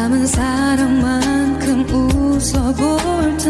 남은 사랑만큼 웃어볼 텐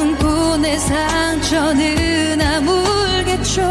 내 상처는 아물겠죠.